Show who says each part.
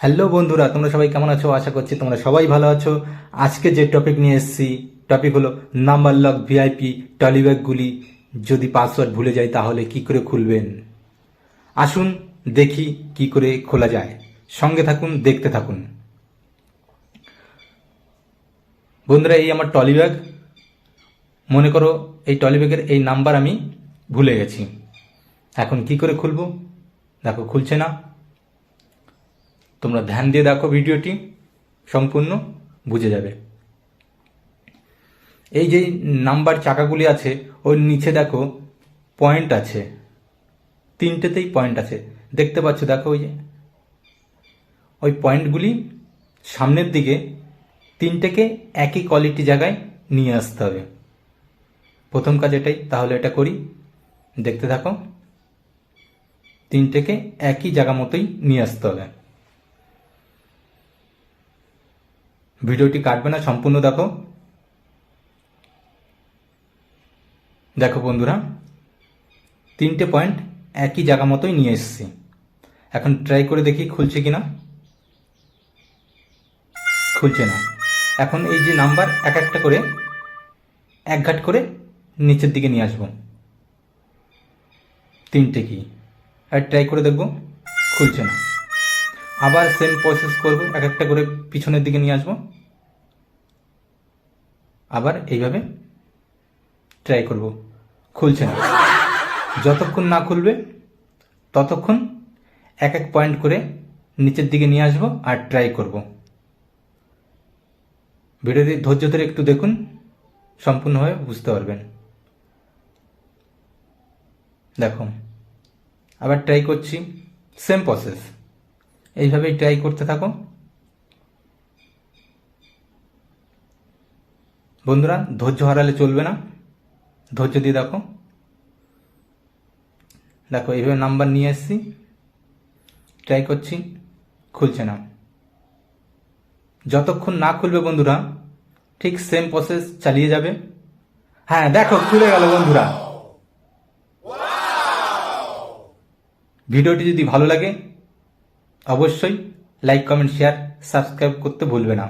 Speaker 1: Hello বন্ধুরা, তোমরা সবাই কেমন আছো? আশা করছি তোমরা সবাই ভালো আছো। আজকে যে টপিক নিয়ে এসেছি টপিক হলো নাম্বার লক ভিআইপি টলিব্যাগগুলি যদি পাসওয়ার্ড ভুলে যায় তাহলে কি করে খুলবেন? আসুন দেখি কি করে খোলা যায়। সঙ্গে থাকুন, দেখতে থাকুন। বন্ধুরা, এই আমার টলিব্যাগ মনে করো এই টলিব্যাগের এই নাম্বার আমি ভুলে গেছি। এখন কি করে খুলবো? দেখো, খুলছে না। তোমরা ধ্যান দিয়ে দেখো ভিডিওটি, সম্পূর্ণ বুঝে যাবে। এই যে নাম্বার চাকাগুলি আছে, ওর নিচে দেখো পয়েন্ট আছে। তিনটেতেই পয়েন্ট আছে। দেখতে পাচ্ছ, দেখো ওই যে। ওই পয়েন্টগুলি সামনের দিকে তিনটেকে একই কোয়ালিটি জায়গায় নিয়ে আসতে হবে। প্রথম কাজ এটাই, তাহলে এটা করি। দেখতে থাকো। তিনটেকে একই জায়গা মতোই নিয়ে আসতে হবে। ভিডিওটি কাটবে না, সম্পূর্ণ দেখো। দেখো বন্ধুরা, তিনটে পয়েন্ট একই জায়গা মতোই নিয়ে এসেছি। এখন ট্রাই করে দেখি খুলছে কিনা। খুলছে না। এখন এই যে নাম্বার এক একটা করে, এক ঘাট করে নিচের দিকে নিয়ে আসব। তিনটে কি? আর ট্রাই করে দেখব, খুলছে না। আবার সেম প্রসেস করব, এক একটা করে পিছনের দিকে নিয়ে আসব। আবার এইভাবে ট্রাই করব। খুলছে না। যতক্ষণ না খুলবে, ততক্ষণ এক এক পয়েন্ট করে নিচের দিকে নিয়ে আসব আর ট্রাই করব। ভিডিওটি ধৈর্য ধরে একটু দেখুন সম্পূর্ণভাবে বুঝতে পারবেন। দেখো, আবার ট্রাই করছি সেম প্রসেস এইভাবেই ট্রাই করতে থাকো। বন্ধুরা ধৈর্য হারালে চলবে না। ধৈর্য দিয়ে দেখো। দেখো এইভাবে নাম্বার নিয়ে এসছি। ট্রাই করছি খুলছে না। যতক্ষণ না খুলবে বন্ধুরা ঠিক সেম প্রসেস চালিয়ে যাবে। হ্যাঁ দেখো খুলে গেল বন্ধুরা। ভিডিওটি যদি ভালো লাগে অবশ্যই লাইক কমেন্ট শেয়ার সাবস্ক্রাইব করতে ভুলবে না।